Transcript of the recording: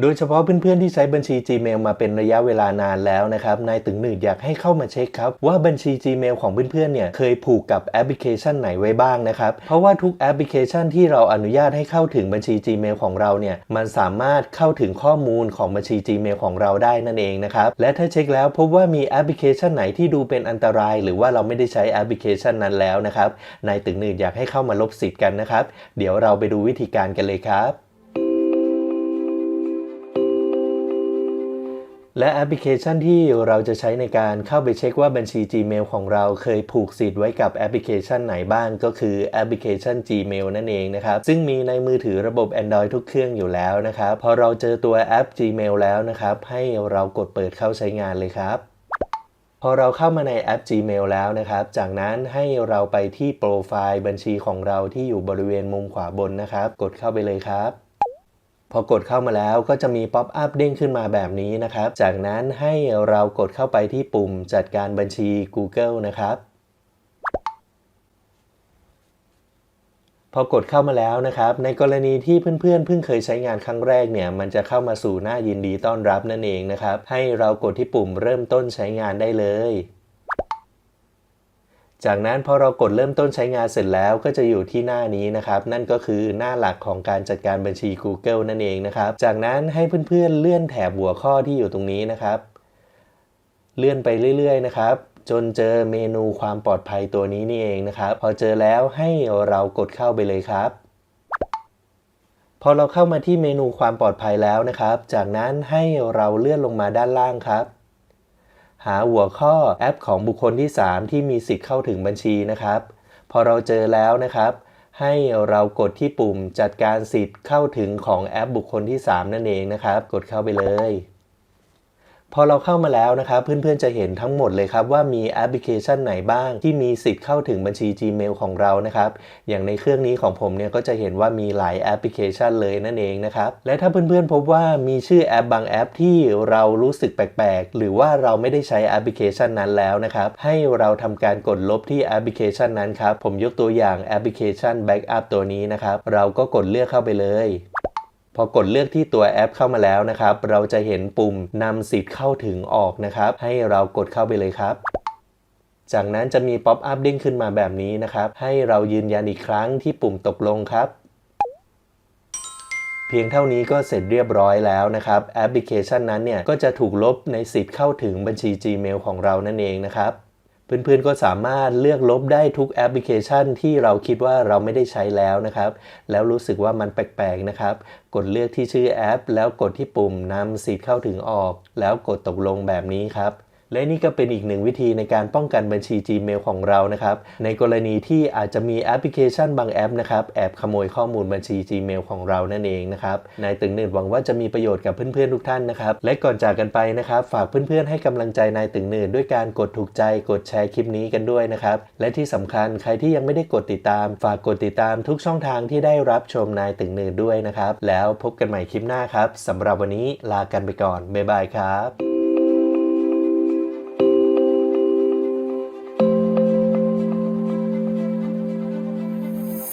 โดยเฉพาะเพื่อนๆที่ใช้บัญชี Gmail มาเป็นระยะเวลานานแล้วนะครับ นายตึงหนืดอยากให้เข้ามาเช็คครับ ว่าบัญชี Gmail ของเพื่อนๆเนี่ยเคยผูกกับแอปพลิเคชันไหนไว้บ้างนะครับ เพราะว่าทุกแอปพลิเคชันที่เราอนุญาตให้เข้าถึงบัญชี Gmail ของเราเนี่ยมันสามารถเข้าถึงข้อมูลของบัญชี Gmail ของเราได้นั่นเองนะครับ และถ้าเช็คแล้วพบว่ามีแอปพลิเคชันไหนที่ดูเป็นอันตราย หรือว่าเราไม่ได้ใช้แอปพลิเคชันนั้นแล้วนะครับนายตึงหนืดอยากให้เข้ามาลบสิทธิ์กันนะครับ เดี๋ยวเราไปดูวิธีการกันเลยครับ และแอปพลิเคชันที่เราจะใช้ในการเข้าไปเช็คว่าบัญชี Gmail ของเราเคยผูกสิทธิ์ไว้กับแอปพลิเคชันไหนบ้างก็คือแอปพลิเคชัน Gmail นั่นเองนะครับ ซึ่งมีในมือถือระบบ Android ทุกเครื่องอยู่แล้วนะครับ พอเราเจอตัวแอป Gmail แล้วนะครับ ให้เรากดเปิดเข้าใช้งานเลยครับ พอเราเข้ามาในแอป Gmail แล้วนะครับ จากนั้นให้เราไปที่โปรไฟล์บัญชีของเราที่อยู่บริเวณมุมขวาบนนะครับ กดเข้าไปเลยครับ พอกดเข้ามาแล้วก็จะมีป๊อปอัพเด้งขึ้นมาแบบนี้นะครับ จากนั้นให้เรากดเข้าไปที่ปุ่มจัดการบัญชี Google นะครับ พอกดเข้ามาแล้วนะครับ ในกรณีที่เพื่อนๆเพิ่งเคยใช้งานครั้งแรกเนี่ย มันจะเข้ามาสู่หน้ายินดีต้อนรับนั่นเองนะครับ ให้เรากดที่ปุ่มเริ่มต้นใช้งานได้เลย จากนั้นพอเรากดเริ่มต้นใช้งานเสร็จแล้วก็จะอยู่ที่หน้านี้นะครับ นั่นก็คือหน้าหลักของการจัดการบัญชี Google นั่นเองนะครับ จากนั้นให้เพื่อนๆเลื่อนแถบหัวข้อที่อยู่ตรงนี้นะครับ เลื่อนไปเรื่อยๆนะครับจนเจอเมนูความปลอดภัยตัวนี้นี่เองนะครับ พอเจอแล้วให้เรากดเข้าไปเลยครับ พอเราเข้ามาที่เมนูความปลอดภัยแล้วนะครับ จากนั้นให้เราเลื่อนลงมาด้านล่างครับ หาหัวข้อแอปของบุคคลที่ 3 ที่มีสิทธิ์เข้าถึงบัญชีนะครับ พอเราเจอแล้วนะครับ ให้เรากดที่ปุ่มจัดการสิทธิ์เข้าถึงของแอปบุคคลที่ 3 นั่นเองนะครับ กดเข้าไปเลย พอเราเข้ามาแล้วนะครับเพื่อนๆจะเห็นทั้งหมดเลยครับว่ามีแอปพลิเคชันไหนบ้าง ที่มีสิทธิ์เข้าถึงบัญชี Gmail ของเรานะครับอย่างในเครื่องนี้ของผมเนี่ยก็จะเห็นว่ามีหลายแอปพลิเคชันเลยนั่นเองนะครับและถ้าเพื่อนๆพบว่ามีชื่อแอปบางแอปที่เรารู้สึกแปลกๆ หรือว่าเราไม่ได้ใช้แอปพลิเคชันนั้นแล้วนะครับให้เราทำการกดลบที่แอปพลิเคชันนั้นครับผมยกตัวอย่างแอปพลิเคชัน Backup ตัวนี้นะครับเราก็กดเลือกเข้าไปเลย พอกดเลือกที่ตัวแอปเข้ามาแล้วนะครับ เราจะเห็นปุ่มนำสิทธิ์เข้าถึงออกนะครับ ให้เรากดเข้าไปเลยครับ จากนั้นจะมีป๊อปอัพเด้งขึ้นมาแบบนี้นะครับ ให้เรายืนยันอีกครั้งที่ปุ่มตกลงครับเพียงเท่านี้ก็เสร็จเรียบร้อยแล้วนะครับแอปพลิเคชันนั้นเนี่ยก็จะถูกลบในสิทธิ์เข้าถึงบัญชี Gmail ของเรานั่นเองนะครับ เพื่อนๆก็สามารถเลือกลบได้ทุกแอปพลิเคชันที่เราคิดว่าเราไม่ได้ใช้แล้วนะครับ แล้วรู้สึกว่ามันแปลกๆนะครับ กดเลือกที่ชื่อแอป แล้วกดที่ปุ่มนำสิทธิ์เข้าถึงออก แล้วกดตกลงแบบนี้ครับ และนี่ก็เป็นอีกหนึ่งวิธีในการป้องกันบัญชี Gmail ของเรานะครับ ในกรณีที่อาจจะมีแอปพลิเคชันบางแอปนะครับแอบขโมยข้อมูลบัญชี Gmail ของเรานั่นเองนะครับนายตึงหนึ่งหวังว่าจะมีประโยชน์กับเพื่อนๆทุกท่านนะครับและก่อนจากกันไปนะครับฝากเพื่อนๆให้กำลังใจนายตึงหนึ่งด้วยการกดถูกใจกดแชร์คลิปนี้กันด้วยนะครับและที่สำคัญใครที่ยังไม่ได้กดติดตาม ฝากกดติดตามทุกช่องทางที่ได้รับชมนายตึงหนึ่งด้วยนะครับแล้วพบกันใหม่คลิปหน้าครับสำหรับวันนี้ลากันไปก่อนบ๊ายบายครับ